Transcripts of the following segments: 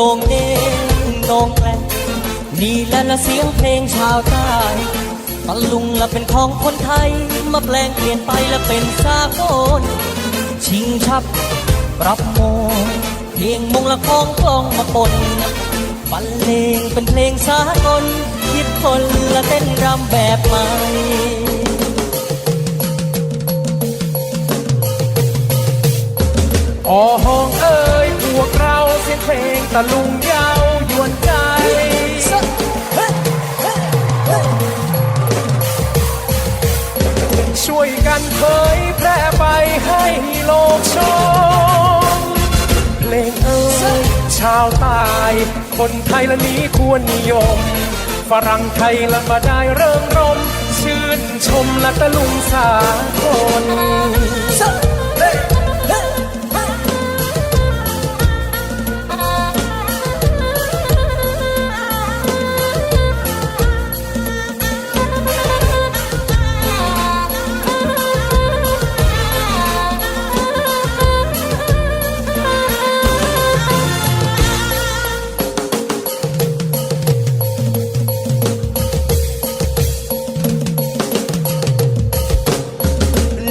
โด่งเด่นี่แหละละเสียงเพลงชาวใต้ตะลุงละเป็นของคนไทย มาแปลงเปลี่ยนไปและเป็นสากลชิงชับปรับโมงเพลงมงละของกลองมาปนบรรเลงเป็นเพลงสากลคิดคนละเต้นรำแบบใหม่อ๋อ เพลงตะลุงยาวยวนใจ ช่วยกันเผยแพร่ไปให้โลกชม เพลงเอ้ยชาวใต้คนไทยละนี้ควรนิยม ฝรั่งไทยละมาได้เริ่มรม ชื่นชมละตะลุงสากล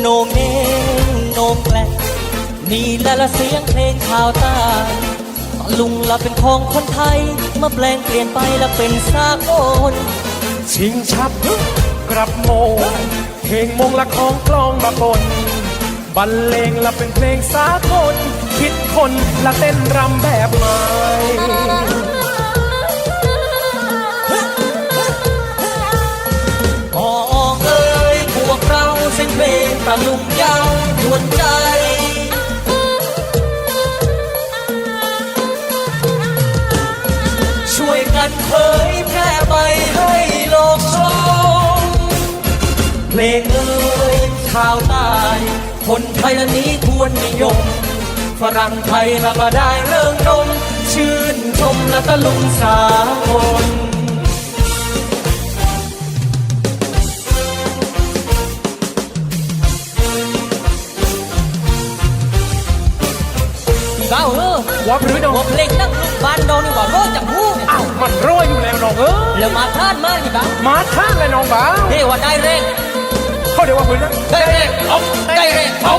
โนมเองโนมแกลงนี่แหละละเสียงเพลงชาวใต้ตะลุงละเป็นของคนไทยมาแปลงเปลี่ยนไปและเป็นสากลชิงชับกลับโมงเพลงมงละของกลองมาปนบรรเลงละเป็นเพลงสากลคิดคนละเต้นรำแบบใหม่ เผยแพร่ไปให้โลกชมเพลงเอ้ยชาวใต้คนไทยละนี้ควรนิยม ฝรั่งไทยละมาได้เรื่องนม ชื่นชมและตะลุงสา เก้าเออว่าพรื้น้องหัวเพลงนักลูกบ้านดองนี่ว่าโรจากหูอ้าวมันร้อยอยู่แล้วน้องเอ้ยแล้วมาท่านมากกี่บ้างมาท่านเลยน้องบ่าวเฮ้ว่าได้เร่งเขาเดี๋ยวว่าพื้นนะได้เร่งเอาได้เร่งเอ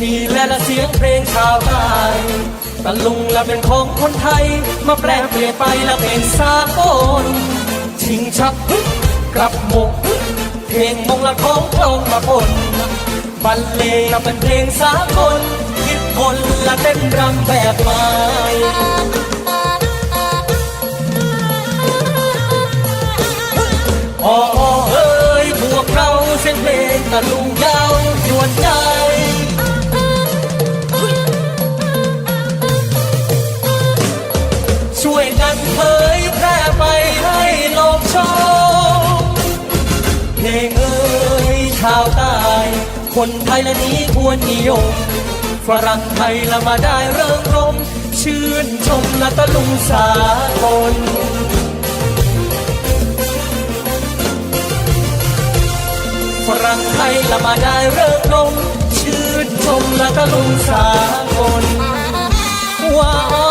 นี่แหละเสียงเพลงชาวใต้ตะลุงละเป็นของคนไทย มาแปลเปลี่ยนไปละเป็นสากลชิงชับกลับหมกเพลงมงละของคลองมาพลบรรเลงละเป็นเพลงสากลคิดคนละเต้นรำแบบใหม่ คนไทยและนี้ควรนิยม ฝรั่งไทยละมาได้เริ่มรม ชื่นชมละตะลุงสากลฝรั่งไทยละมาได้เริ่มลงชื่นชมและตะลุงสากลว้า